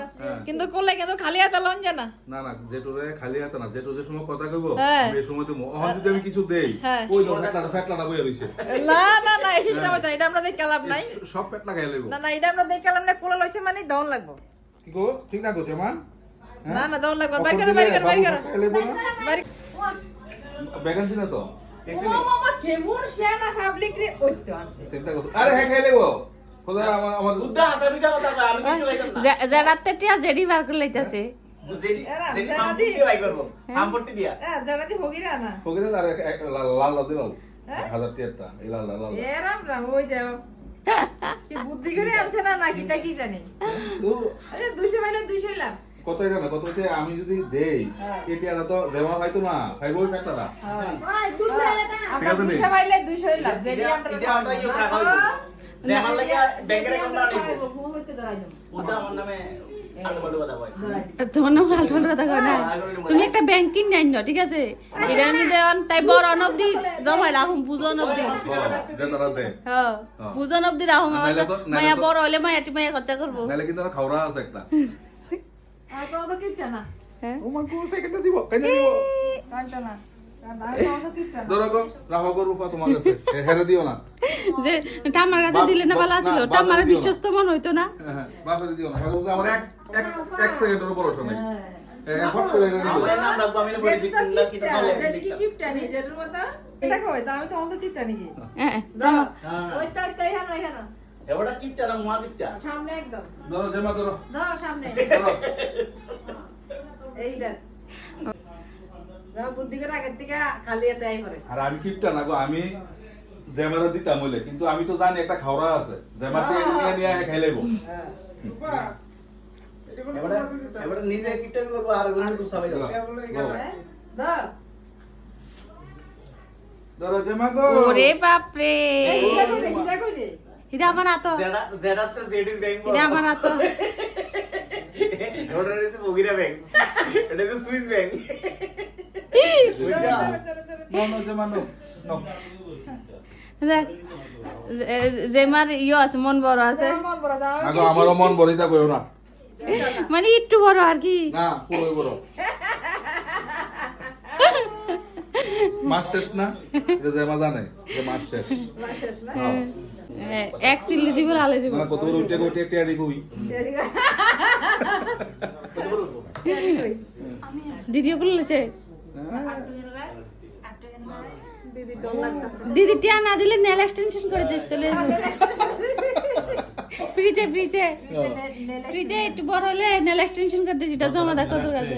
লও হ্যাঁ। কিন্তু করলে কিন্তু খালি হাতে লন যায় না। না না যেটুরে খালি হাতে না যেটু যে সময় কথা কইব হ্যাঁ। এই সময় দিমু। অহন যদি আমি কিছু দেই হ্যাঁ। ওই তো ফেটলাটা ফেটলাটা বইয়া রইছে না না না এই সিস্টেম আছে এটা আমরা দেখে লাভ নাই। সব ফেটলা খাই লইব। না না এটা আমরা দেখে লাভ নাই কোলা লইছে মানে দন লাগবো। কি গো ঠিক না গো জমান না না দন লাগবো বাইর করো বাইর করো বাইর করো। বাইর বেগান চিনা তো? ও মামা কেমন সেনা পাবলিক রে ওই তো আনছে। চিন্তা হ্যাঁ না করে। হ্যাঁ না আর হ্যাঁ? হাজার টিয়ারটা এই লাল লাল লাল এরাম না ওই দেও কি বুদ্ধি করে আনছে না নাকি তা কি জানি? তো আরে দুশো মাইলে দুশো লাভ কত এটা না কত হচ্ছে আমি যদি দেই হ্যাঁ। এই তো দেওয়া হয়তো না খাইবো ফেটলাটা আমরা আছে তোমার নাম ফালতু কথা কয় না তুমি একটা ব্যাংকিং নাই না ঠিক আছে? এটা আমি দেওয়ান তাই বড় অনবধি জমাই রাখুম বুঝন অবধি যে তারা দে হ্যাঁ বুঝন অবধি নাইলে মায়া বড় হলে মায়া টিমায়া খরচা করব নাহলে কিন্তু খাওয়া আছে একটা তো কিপটা হ্যাঁ ও মা গো সেকেন্ডে দিব কেন দিব না ধরো গো রাখো গো রূপা তোমার কাছে। হেরে দিও না। যে টামার কাছে দিলে না ভালো ছিল টামার বাপরে। বিশ্বস্ত মন হইতো না। হ্যাঁ, হ্যাঁ, দিও না। কারণ আমার এক এক এক সেকেন্ডের উপর সময় ফট করে রেখে নাম রাখব আমি বলি কি কিপটা, বলে যেটি কি কিপটা নি যেটার মতো এটা কই? তো আমি তো অন্ত কিপটা নাকি হ্যাঁ দাও হ্যাঁ। ওই তো তো এখানে এখানে। কিপটা না মহা কিপটা? সামনে একদম। ধরো জমা ধরো। দাও সামনে। ধরো। এইটা বুদ্ধি করে আগের থেকে পরে। আর আমি কিপটা না গো আমি জ্যামারা দিতাম হইলে কিন্তু আমি তো জানি একটা খাওয়া আছে জ্যামার থেকে নিয়ে নিয়ে হ্যাঁ। এবারটা নিজে কিপটা আমি করব আর সবাই দেবো হ্যাঁ? দাও ধরো। জমা গো। ওরে বাপরে। এই হিটা কই রে হিটা কই এটা আমার হাত। যেটা যেটাতে জেডির ব্যাংক এটা আমার হাত। ওটা হচ্ছে বগিরা ব্যাংক। এটা হচ্ছে সুইস ব্যাংক। নো নো জমা নো নো দেখ যে- যে ইয়ে আছে মন বড় আছে মন মন কইও না। মানে একটু বড় আর কি? না পুরোই বড়। মাস শেষ না? এটা জ্যামা জানে যে মাস শেষ। শেষ না। এক চিল্লি দিব লালে দিব। মানে কত বড় উঠে উঠে টিয়ারি কই দিদিও গুলো লেছে। দিদি টিয়া না দিলে নেল এক্সটেনশন করে দিস তাহলে। ফ্রিতে ফ্রিতে। ফ্রিতে একটু বড় হলে নেল এক্সটেনশন করে দিস এটা জমা দেখো তোর কাছে